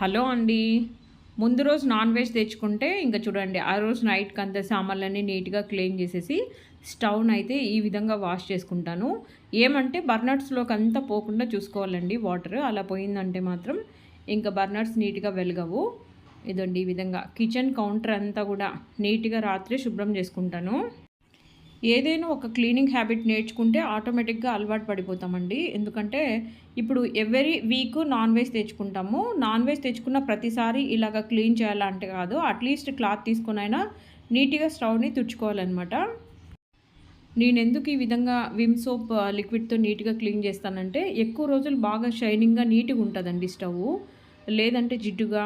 Hello అండి. ముందు రోజు నాన్ వెజ్ తెచ్చుకుంటే ఇంకా చూడండి ఆ రోజు నైట్కి అంత సామాన్లన్నీ నీట్గా క్లీన్ చేసేసి స్టవ్ను అయితే ఈ విధంగా వాష్ చేసుకుంటాను. ఏమంటే బర్నర్స్లోకి అంతా పోకుండా చూసుకోవాలండి వాటర్. అలా పోయిందంటే మాత్రం ఇంకా బర్నర్స్ నీట్గా వెలగవు. ఇదండి ఈ విధంగా. కిచెన్ కౌంటర్ అంతా కూడా నీట్గా రాత్రి శుభ్రం చేసుకుంటాను. ఏదైనా ఒక క్లీనింగ్ హ్యాబిట్ నేర్చుకుంటే ఆటోమేటిక్గా అలవాటు పడిపోతామండి. ఎందుకంటే ఇప్పుడు ఎవరీ వీక్ నాన్ వెజ్ తెచ్చుకుంటాము. నాన్ వెజ్ తెచ్చుకున్న ప్రతిసారి ఇలాగ క్లీన్ చేయాలంటే కాదు అట్లీస్ట్ క్లాత్ తీసుకునైనా నీట్గా స్టవ్ని తుడుచుకోవాలన్నమాట. నేను ఎందుకు ఈ విధంగా విమ్ సోప్ లిక్విడ్తో నీట్గా క్లీన్ చేస్తానంటే ఎక్కువ రోజులు బాగా షైనింగ్గా నీట్గా ఉంటుందండి స్టవ్ లేదంటే జిడ్డుగా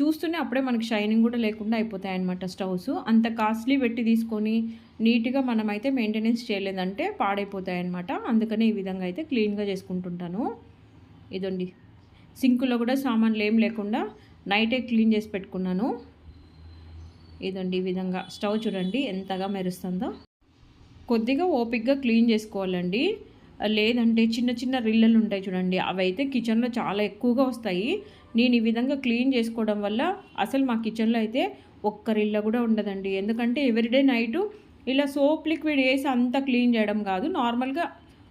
చూస్తూనే అప్పుడే మనకి షైనింగ్ కూడా లేకుండా అయిపోతాయి అనమాట స్టవ్స్. అంత కాస్ట్లీ పెట్టి తీసుకొని నీట్గా మనమైతే మెయింటెనెన్స్ చేయలేదంటే పాడైపోతాయి అనమాట అందుకనే ఈ విధంగా అయితే క్లీన్గా చేసుకుంటుంటాను. ఇదండి. సింకులో కూడా సామాన్లు ఏం లేకుండా నైటే క్లీన్ చేసి పెట్టుకున్నాను. ఇదండి ఈ విధంగా. స్టవ్ చూడండి ఎంతగా మెరుస్తుందో. కొద్దిగా ఓపిక్గా క్లీన్ చేసుకోవాలండి. లేదంటే చిన్న చిన్న రిల్లలు ఉంటాయి చూడండి అవి అయితే కిచెన్లో చాలా ఎక్కువగా వస్తాయి. నేను ఈ విధంగా క్లీన్ చేసుకోవడం వల్ల అసలు మా కిచెన్లో అయితే ఒక్క రిల్ల కూడా ఉండదండి. ఎందుకంటే ఎవ్రీడే నైటు ఇలా సోప్ లిక్విడ్ వేసి అంతా క్లీన్ చేయడం కాదు. నార్మల్గా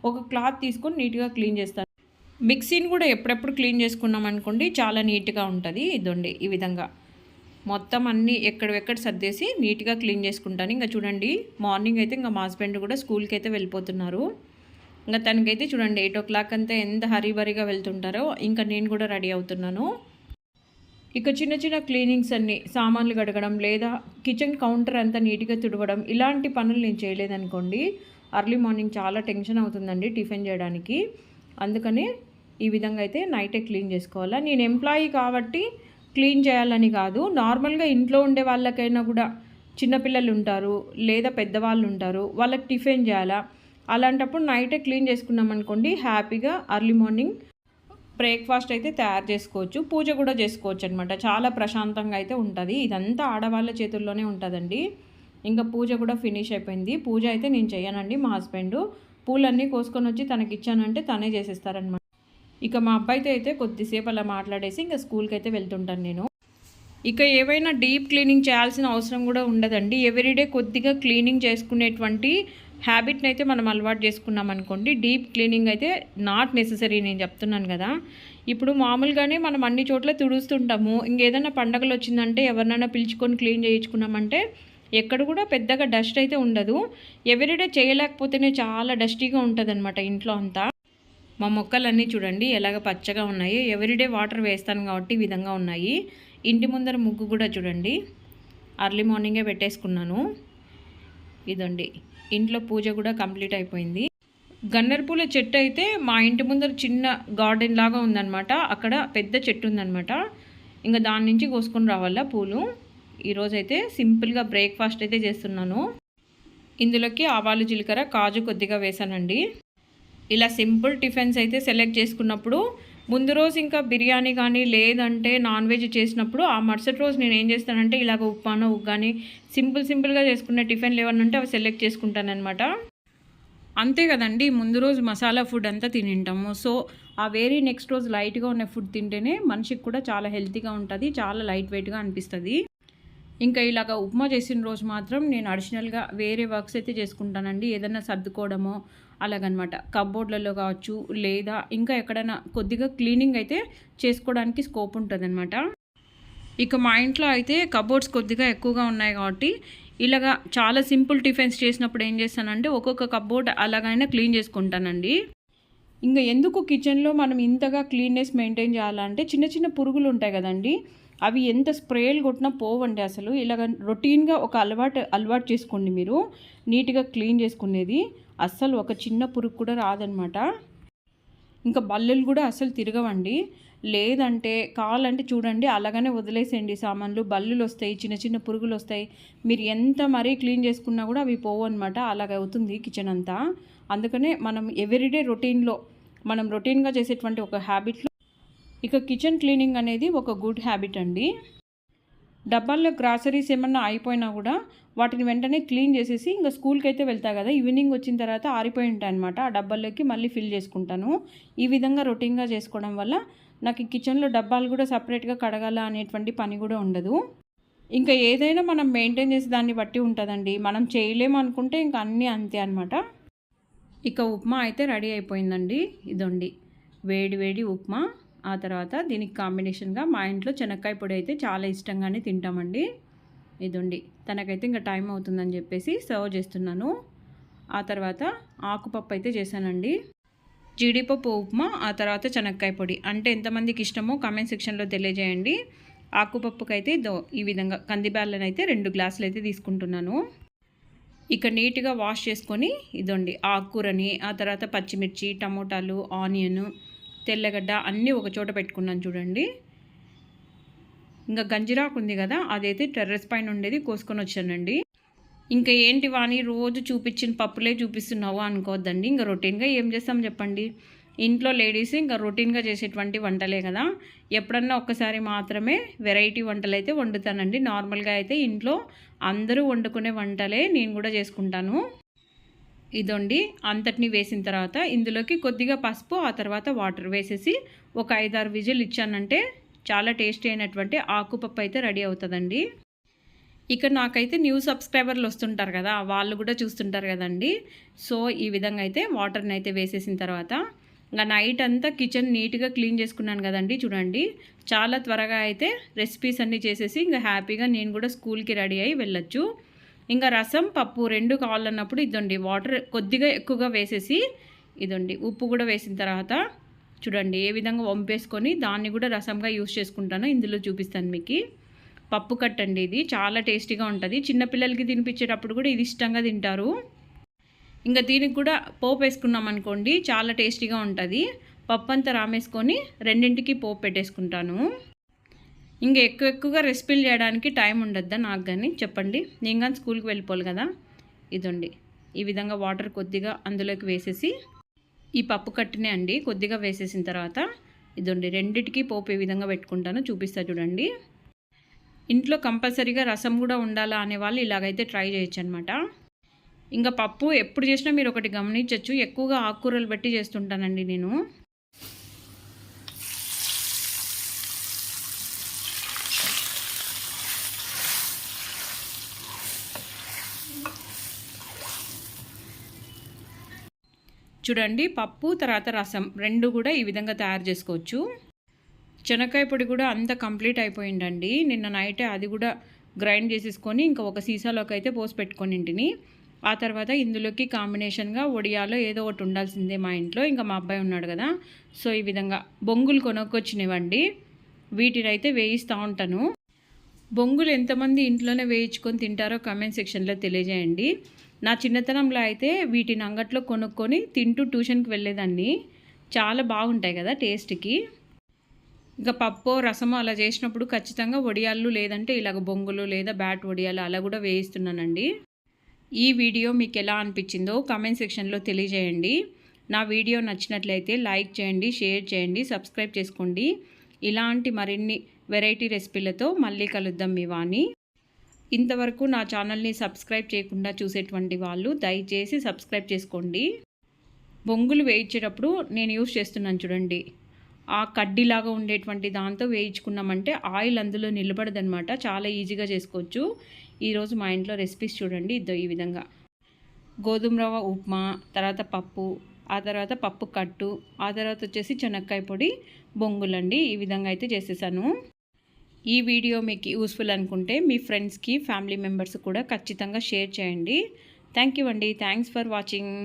ఒక క్లాత్ తీసుకొని నీట్గా క్లీన్ చేస్తాను. మిక్సీని కూడా ఎప్పుడెప్పుడు క్లీన్ చేసుకున్నాం అనుకోండి చాలా నీట్గా ఉంటుంది. ఇదండి ఈ విధంగా. మొత్తం అన్నీ ఎక్కడెక్కడ సర్దేసి నీట్గా క్లీన్ చేసుకుంటాను. ఇంకా చూడండి మార్నింగ్ అయితే ఇంకా మా హస్బెండ్ కూడా స్కూల్కి అయితే వెళ్ళిపోతున్నారు. ఇంకా తనకైతే చూడండి ఎయిట్ ఓ క్లాక్ అంతా ఎంత హరీబరీగా వెళ్తుంటారో ఇంకా నేను కూడా రెడీ అవుతున్నాను. ఇక చిన్న చిన్న క్లీనింగ్స్ అన్ని సామాన్లు కడగడం లేదా కిచెన్ కౌంటర్ అంతా నీట్గా తుడవడం ఇలాంటి పనులు నేను చేయలేదనుకోండి అర్లీ మార్నింగ్ చాలా టెన్షన్ అవుతుందండి టిఫిన్ చేయడానికి. అందుకని ఈ విధంగా అయితే నైటే క్లీన్ చేసుకోవాలా. నేను ఎంప్లాయీ కాబట్టి క్లీన్ చేయాలని కాదు నార్మల్గా ఇంట్లో ఉండే వాళ్ళకైనా కూడా చిన్నపిల్లలు ఉంటారు లేదా పెద్దవాళ్ళు ఉంటారు వాళ్ళకి టిఫిన్ చేయాలా అలాంటప్పుడు నైటే క్లీన్ చేసుకున్నాం అనుకోండి హ్యాపీగా అర్లీ మార్నింగ్ బ్రేక్ఫాస్ట్ అయితే తయారు చేసుకోవచ్చు పూజ కూడా చేసుకోవచ్చు అనమాట చాలా ప్రశాంతంగా అయితే ఉంటుంది. ఇదంతా ఆడవాళ్ళ చేతుల్లోనే ఉంటుందండి. ఇంకా పూజ కూడా ఫినిష్ అయిపోయింది. పూజ అయితే నేను చేయనండి మా హస్బెండ్. పూలన్నీ కోసుకొని వచ్చి తనకి ఇచ్చానంటే తనే చేసేస్తారనమాట ఇక మా అబ్బాయితో అయితే కొద్దిసేపు అలా మాట్లాడేసి ఇంకా స్కూల్కి అయితే వెళ్తుంటాను నేను. ఇక ఏవైనా డీప్ క్లీనింగ్ చేయాల్సిన అవసరం కూడా ఉండదండి. ఎవ్రీడే కొద్దిగా క్లీనింగ్ చేసుకునేటువంటి హ్యాబిట్ని అయితే మనం అలవాటు చేసుకున్నాం అనుకోండి డీప్ క్లీనింగ్ అయితే నాట్ నెససరీ నేను చెప్తున్నాను కదా. ఇప్పుడు మామూలుగానే మనం అన్ని చోట్ల తుడుస్తుంటాము. ఇంకేదైనా పండగలు వచ్చిందంటే ఎవరినైనా పిలుచుకొని క్లీన్ చేయించుకున్నామంటే ఎక్కడ కూడా పెద్దగా డస్ట్ అయితే ఉండదు. ఎవ్రీడే చేయలేకపోతేనే చాలా డస్టీగా ఉంటుంది అనమాట ఇంట్లో అంతా. మా మొక్కలన్నీ చూడండి ఎలాగ పచ్చగా ఉన్నాయి. ఎవ్రీడే వాటర్ వేస్తాను కాబట్టి ఈ విధంగా ఉన్నాయి. ఇంటి ముందర ముగ్గు కూడా చూడండి. అర్లీ మార్నింగే పెట్టేసుకున్నాను. ఇదండి. ఇంట్లో పూజ కూడా కంప్లీట్ అయిపోయింది. గన్నేరు పూల చెట్టు అయితే మా ఇంటి ముందర చిన్న గార్డెన్ లాగా ఉందన్నమాట. అక్కడ పెద్ద చెట్టు ఉందన్నమాట. ఇంకా దాని నుంచి కోసుకొని రావాలా పూలు. ఈరోజైతే సింపుల్గా బ్రేక్ఫాస్ట్ అయితే చేస్తున్నాను. ఇందులోకి ఆవాలు జీలకర్ర కాజు కొద్దిగా వేసానండి. ఇలా సింపుల్ టిఫిన్స్ అయితే సెలెక్ట్ చేసుకున్నప్పుడు ముందు రోజు ఇంకా బిర్యానీ కానీ లేదంటే నాన్ వెజ్ చేసినప్పుడు ఆ మరుసటి రోజు నేను ఏం చేస్తానంటే ఇలాగ ఉప్మానో ఉగ్గాని సింపుల్ సింపుల్గా చేసుకునే టిఫిన్లు ఏమన్నా ఉంటే అవి సెలెక్ట్ చేసుకుంటానమాట అంతే కదండి ముందు రోజు మసాలా ఫుడ్ అంతా తినింటాము. సో ఆ వేరీ నెక్స్ట్ రోజు లైట్గా ఉన్న ఫుడ్ తింటేనే మనిషికి కూడా చాలా హెల్తీగా ఉంటుంది చాలా లైట్ వెయిట్గా అనిపిస్తుంది. ఇంకా ఇలాగ ఉప్మా చేసిన రోజు మాత్రం నేను అడిషనల్గా వేరే వర్క్స్ అయితే చేసుకుంటానండి. ఏదైనా సర్దుకోవడమో అలాగనమాట. కబోర్డ్లలో కావచ్చు లేదా ఇంకా ఎక్కడైనా కొద్దిగా క్లీనింగ్ అయితే చేసుకోవడానికి స్కోప్ ఉంటుందన్నమాట ఇక మా ఇంట్లో అయితే కబోర్డ్స్ కొద్దిగా ఎక్కువగా ఉన్నాయి కాబట్టి ఇలాగా చాలా సింపుల్ టిఫిన్స్ చేసినప్పుడు ఏం చేస్తానంటే ఒక్కొక్క కబోర్డ్ అలాగైనా క్లీన్ చేసుకుంటానండి. ఇంకా ఎందుకు కిచెన్లో మనం ఇంతగా క్లీన్నెస్ మెయింటైన్ చేయాలంటే చిన్న చిన్న పురుగులు ఉంటాయి కదండి అవి ఎంత స్ప్రేలు కొట్టినా పోవండి అసలు. ఇలాగ రొటీన్గా ఒక అలవాటు అలవాటు చేసుకోండి మీరు నీట్గా క్లీన్ చేసుకునేది. అస్సలు ఒక చిన్న పురుగు కూడా రాదనమాట. ఇంకా బల్లెలు కూడా అసలు తిరగవండి. లేదంటే కావాలంటే చూడండి అలాగనే వదిలేసేయండి సామాన్లు. బల్లులు వస్తాయి చిన్న చిన్న పురుగులు వస్తాయి. మీరు ఎంత మరీ క్లీన్ చేసుకున్నా కూడా అవి పోవు అనమాట అలాగ అవుతుంది కిచెన్ అంతా. అందుకనే మనం ఎవ్రీడే రొటీన్లో మనం రొటీన్గా చేసేటువంటి ఒక హ్యాబిట్లో ఇక కిచెన్ క్లీనింగ్ అనేది ఒక గుడ్ హ్యాబిట్ అండి. డబ్బాల్లో గ్రాసరీస్ ఏమన్నా అయిపోయినా కూడా వాటిని వెంటనే క్లీన్ చేసేసి ఇంకా స్కూల్కి అయితే వెళ్తా కదా. ఈవినింగ్ వచ్చిన తర్వాత ఆరిపోయి ఉంటాయి అనమాట ఆ డబ్బాల్లోకి మళ్ళీ ఫిల్ చేసుకుంటాను. ఈ విధంగా రొటీన్గా చేసుకోవడం వల్ల నాకు ఈ కిచెన్లో డబ్బాలు కూడా సపరేట్గా కడగాల అనేటువంటి పని కూడా ఉండదు. ఇంకా ఏదైనా మనం మెయింటైన్ చేసే దాన్ని బట్టి ఉంటుందండి. మనం చేయలేము అనుకుంటే ఇంకా అన్నీ అంతే అనమాట ఇక ఉప్మా అయితే రెడీ అయిపోయిందండి. ఇదండి. వేడి వేడి ఉప్మా. ఆ తర్వాత దీనికి కాంబినేషన్గా మా ఇంట్లో చెనక్కాయ పొడి అయితే చాలా ఇష్టంగానే తింటామండి. ఇదండి. తనకైతే ఇంకా టైం అవుతుందని చెప్పేసి సర్వ్ చేస్తున్నాను. ఆ తర్వాత ఆకుపప్పు అయితే చేశానండి. జీడిపప్పు ఉప్మా ఆ తర్వాత చెనక్కాయ పొడి. అంటే ఎంతమందికి ఇష్టమో కామెంట్ సెక్షన్లో తెలియజేయండి. ఆకుపప్పుకైతే దో ఈ విధంగా కందిబ్యాళ్ళని అయితే రెండు గ్లాసులు అయితే తీసుకుంటున్నాను. ఇక నీట్గా వాష్ చేసుకొని ఇదండి ఆకుకూరని ఆ తర్వాత పచ్చిమిర్చి టమోటాలు ఆనియన్ తెల్లగడ్డ అన్నీ ఒక చోట పెట్టుకున్నాను చూడండి. ఇంకా గంజిరాకు ఉంది కదా అదైతే టెర్రస్ పైన ఉండేది కోసుకొని వచ్చానండి. ఇంకా ఏంటి వాణి రోజు చూపించిన పప్పులే చూపిస్తున్నావు అనుకోవద్దండి. ఇంకా రొటీన్గా ఏం చేస్తాం చెప్పండి. ఇంట్లో లేడీస్ ఇంకా రొటీన్గా చేసేటువంటి వంటలే కదా. ఎప్పుడన్నా ఒక్కసారి మాత్రమే వెరైటీ వంటలు అయితే వండుతానండి. నార్మల్గా అయితే ఇంట్లో అందరూ వండుకునే వంటలే నేను కూడా చేసుకుంటాను. ఇదండి. అంతటిని వేసిన తర్వాత ఇందులోకి కొద్దిగా పసుపు ఆ తర్వాత వాటర్ వేసేసి ఒక ఐదారు విజిల్ ఇచ్చానంటే చాలా టేస్టీ అయినటువంటి ఆకుపప్పు అయితే రెడీ అవుతుందండి. ఇక నాకైతే న్యూ సబ్స్క్రైబర్లు వస్తుంటారు కదా వాళ్ళు కూడా చూస్తుంటారు కదండి. సో ఈ విధంగా అయితే వాటర్ని అయితే వేసేసిన తర్వాత ఇంకా నైట్ అంతా కిచెన్ నీట్గా క్లీన్ చేసుకున్నాను కదండి చూడండి. చాలా త్వరగా అయితే రెసిపీస్ అన్నీ చేసేసి ఇంకా హ్యాపీగా నేను కూడా స్కూల్కి రెడీ అయ్యి వెళ్ళొచ్చు. ఇంకా రసం పప్పు రెండు కావాలన్నప్పుడు ఇదండి. వాటర్ కొద్దిగా ఎక్కువగా వేసేసి ఇదండి. ఉప్పు కూడా వేసిన తర్వాత చూడండి ఏ విధంగా వంపేసుకొని దాన్ని కూడా రసంగా యూస్ చేసుకుంటాను ఇందులో చూపిస్తాను మీకు. పప్పు కట్టండి ఇది. చాలా టేస్టీగా ఉంటుంది. చిన్నపిల్లలకి తినిపించేటప్పుడు కూడా ఇది ఇష్టంగా తింటారు. ఇంకా దీనికి కూడా పోపు వేసుకున్నాం అనుకోండి చాలా టేస్టీగా ఉంటుంది. పప్పు అంతా రామేసుకొని రెండింటికి పోపు పెట్టేసుకుంటాను. ఇంకా ఎక్కువ ఎక్కువగా రెసిపీలు చేయడానికి టైం ఉండద్దా నాకు కానీ చెప్పండి. నేను కానీ స్కూల్కి వెళ్ళిపోవాలి కదా? ఇదండి. ఈ విధంగా వాటర్ కొద్దిగా అందులోకి వేసేసి ఈ పప్పు కట్టినే అండి. కొద్దిగా వేసేసిన తర్వాత ఇదండి రెండిటికి పోపు ఏ విధంగా పెట్టుకుంటానో. చూపిస్తా చూడండి. ఇంట్లో కంపల్సరీగా రసం కూడా ఉండాలా అనే వాళ్ళు ఇలాగైతే ట్రై చేయొచ్చు అనమాట ఇంకా పప్పు ఎప్పుడు చేసినా మీరు ఒకటి గమనించవచ్చు ఎక్కువగా ఆకుకూరలు పెట్టి చేస్తుంటానండి నేను. చూడండి పప్పు తర్వాత రసం రెండు కూడా ఈ విధంగా తయారు చేసుకోవచ్చు. శనక్కాయ పొడి కూడా అంత కంప్లీట్ అయిపోయిందండి. నిన్న నైటే అది కూడా గ్రైండ్ చేసేసుకొని ఇంకా ఒక సీసాలోకి అయితే పోసి పెట్టుకొని ఇంటిని. ఆ తర్వాత ఇందులోకి కాంబినేషన్గా ఒడియాలో ఏదో ఒకటి ఉండాల్సిందే మా ఇంట్లో. ఇంకా మా అబ్బాయి ఉన్నాడు కదా. సో ఈ విధంగా బొంగులు కొనుక్కొచ్చినవండి వీటిని అయితే వేయిస్తూ ఉంటాను. బొంగులు ఎంతమంది ఇంట్లోనే వేయించుకొని తింటారో కమెంట్ సెక్షన్లో తెలియజేయండి. నా చిన్నతనంలో అయితే వీటిని అంగట్లో కొనుక్కొని తింటూ ట్యూషన్కి వెళ్ళేదాన్ని. చాలా బాగుంటాయి కదా టేస్ట్కి ఇంకా పప్పు రసము అలా చేసినప్పుడు ఖచ్చితంగా వడియాలు లేదంటే ఇలాగ బొంగులు లేదా బ్యాట్ వడియాలు అలా కూడా వేయిస్తున్నానండి. ఈ వీడియో మీకు ఎలా అనిపించిందో కామెంట్ సెక్షన్లో తెలియజేయండి. నా వీడియో నచ్చినట్లయితే లైక్ చేయండి షేర్ చేయండి సబ్స్క్రైబ్ చేసుకోండి. ఇలాంటి మరిన్ని వెరైటీ రెసిపీలతో మళ్ళీ కలుద్దాం మీ వాణి. ఇంతవరకు నా ఛానల్ని సబ్స్క్రైబ్ చేయకుండా చూసేటువంటి వాళ్ళు దయచేసి సబ్స్క్రైబ్ చేసుకోండి. బొంగులు వేయించేటప్పుడు నేను యూస్ చేస్తున్నాను చూడండి. ఆ కడ్డీలాగా ఉండేటువంటి దాంతో వేయించుకున్నామంటే ఆయిల్ అందులో నిలబడదనమాట చాలా ఈజీగా చేసుకోవచ్చు. ఈరోజు మా ఇంట్లో రెసిపీస్ చూడండి. ఇద్దో ఈ విధంగా. గోధుమ రవ్వ ఉప్మా తర్వాత పప్పు ఆ తర్వాత పప్పు కట్టు ఆ తర్వాత వచ్చేసి చెనక్కాయ పొడి బొంగులండి. ఈ విధంగా అయితే చేసేసాను. ఈ వీడియో మీకు యూస్ఫుల్ అనుకుంటే మీ ఫ్రెండ్స్కి ఫ్యామిలీ మెంబర్స్ కూడా ఖచ్చితంగా షేర్ చేయండి. థ్యాంక్ యూ అండి. Thanks for watching